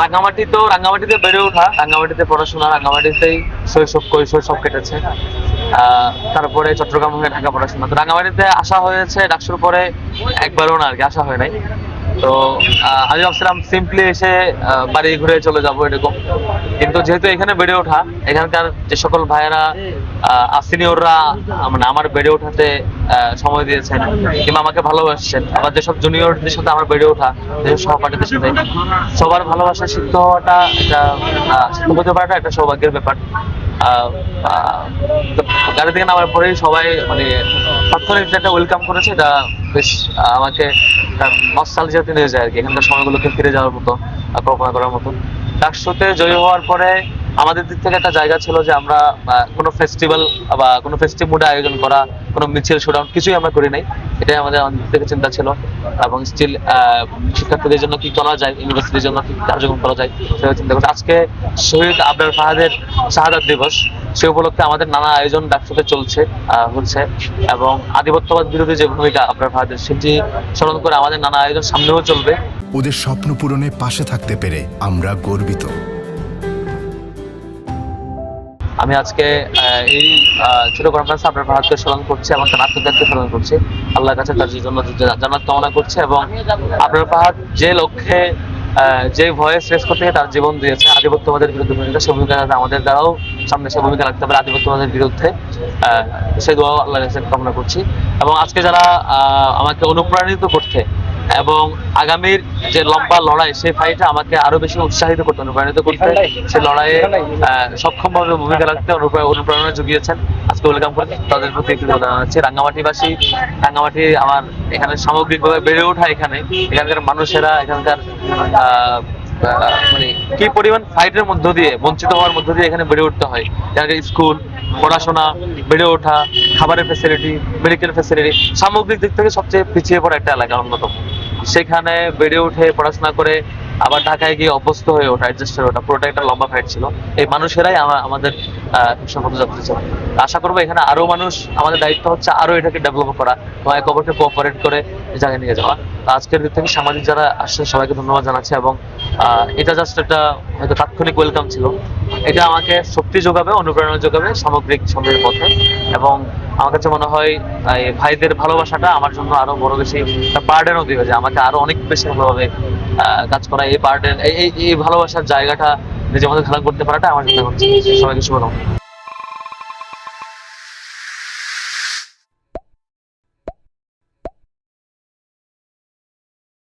রাঙ্গামাটি তো রাঙ্গামাটিতে বেড়ে ওঠা রাঙ্গামাটিতে পড়াশোনা রাঙ্গামাটিতেই শৈশব কৈশোর সব কেটেছে। তারপরে চট্টগ্রাম ঢাকা পড়াশোনা। তো রাঙ্গামাটিতে আসা হয়েছে, ডাকসুর পরে একবারও না আর কি, আসা হয় নাই। তো আমি ভাবছিলাম সিম্পলি এসে বাড়ি ঘুরে চলে যাব এরকম। কিন্তু যেহেতু এখানে বেড়ে ওঠা, এখানকার যে সকল ভাইয়েরা সিনিয়ররা মানে আমার বেড়ে ওঠাতে সময় দিয়েছেন, কিংবা আমাকে ভালোবাসছেন, আবার যেসব জুনিয়রদের সাথে আমার বেড়ে ওঠা, যেসব সহপাঠীদের সাথে, সবার ভালোবাসা সিদ্ধ হওয়াটা একটা সিদ্ধ হতে পারাটা একটা সৌভাগ্যের ব্যাপার। গাড়ি থেকে নামার পরেই সবাই মানে তাৎক্ষণিক একটা ওয়েলকাম করেছে, এটা বেশ আমাকে নস্টালজিয়াতে নিয়ে যায় আর কি। এখানকার সময়গুলোকে ফিরে যাওয়ার মতো কল্পনা করার মতো। ডাকশোতে জয়ী হওয়ার পরে আমাদের দিক থেকে একটা জায়গা ছিল যে আমরা কোনো ফেস্টিভ্যাল বা কোনো ফেস্টিভ মুডে আয়োজন করা, কোনো মিছিল শোডাউন কিছুই আমরা করি নাই। এটাই আমাদের আমাদের দিক থেকে চিন্তা ছিল। এবং স্টিল শিক্ষার্থীদের জন্য কি করা যায় ইউনিভার্সিটির জন্য কি কার্যক্রম করা যায়, সেটা চিন্তা করছি। আজকে শহীদ আবরার ফাহাদের শাহাদাত দিবস। সে উপলক্ষে আমাদের নানা আয়োজন ডাকসুতে চলছে হচ্ছে। এবং আধিপত্যবাদ বিরোধী যে ভূমিকা আবরার ফাহাদের সেটি স্মরণ করে আমাদের নানা আয়োজন সামনেও চলবে। ওদের স্বপ্ন পূরণে পাশে থাকতে পেরে আমরা গর্বিত। আমি আজকে এই ছোট কনফারেন্স আপনার ভারতকে স্মরণ করছি এবং তার আত্মত্যাগকে স্মরণ করছি। আল্লাহর কাছে তার জন্য জান্নাত কামনা করছে এবং আপনার পাহাড় যে লক্ষ্যে আহ, যে ভয়ে শেষ করতে তার জীবন দিয়েছে আধিপত্যবাদের বিরুদ্ধে ভূমিকা সে ভূমিকা আমাদের দ্বারাও সামনে সে ভূমিকা রাখতে পারে আধিপত্যবাদের বিরুদ্ধে। আহ, সেই দোয়াও আল্লাহর কামনা করছি। এবং আজকে যারা আমাকে অনুপ্রাণিত করতে এবং আগামীর যে লম্বা লড়াই সেই ফাইটে আমাকে আরও বেশি উৎসাহিত করতে অনুপ্রাণিত করতে সেই লড়াইয়ে সক্ষম ভাবে ভূমিকা রাখতে অনুপ্রেরণা জুগিয়েছেন। আজকে ওয়েলকাম করে তাদের প্রতি জানাচ্ছি রাঙ্গামাটিবাসী রাঙ্গামাটি আমার এখানে সামগ্রিকভাবে বেড়ে ওঠা এখানে। এখানকার মানুষেরা এখানকার মানে কি পরিমাণ ফাইটের মধ্য দিয়ে, বঞ্চিত হওয়ার মধ্য দিয়ে এখানে বেড়ে উঠতে হয়? এখানকার স্কুল পড়াশোনা বেড়ে ওঠা, খাবারের ফেসিলিটি মেডিকেল ফেসিলিটি সামগ্রিক দিক থেকে সবচেয়ে পিছিয়ে পড়া একটা এলাকা, অন্যতম। সেখানে বেড়ে উঠে পড়াশোনা করে আবার ঢাকায় গিয়ে অভ্যস্ত হয়ে ওঠা অ্যাডজাস্ট হয়ে ওঠা পুরোটা একটা লম্বা ফাইট ছিল। এই মানুষেরাই আমা- আমাদের পথযাত্রী ছিল। আশা করব এখানে আরও মানুষ আমাদের দায়িত্ব হচ্ছে আরও এটাকে ডেভেলপ করা এবং এক অপরকে কোঅপারেট করে জায়গায় নিয়ে যাওয়া। আজকের দিক থেকে সামাজিক যারা আসছে সবাইকে ধন্যবাদ জানাচ্ছি এবং এটা জাস্ট একটা হয়তো তাৎক্ষণিক ওয়েলকাম ছিল। এটা আমাকে শক্তি যোগাবে অনুপ্রেরণা যোগাবে সামগ্রিক সময়ের পথে এবং আমার কাছে মনে হয় এই ভাইদের ভালোবাসাটা আমার জন্য আরও বড় বেশি একটা বার্ডেনও দিবে যে আমাকে আরও অনেক বেশি ভালোভাবে আহ, কাজ করা এই বার্ডেন এই ভালোবাসার জায়গাটা নিজের মধ্যে ধারণ করতে পারাটা আমার জন্য সবাইকে শুভকামনা।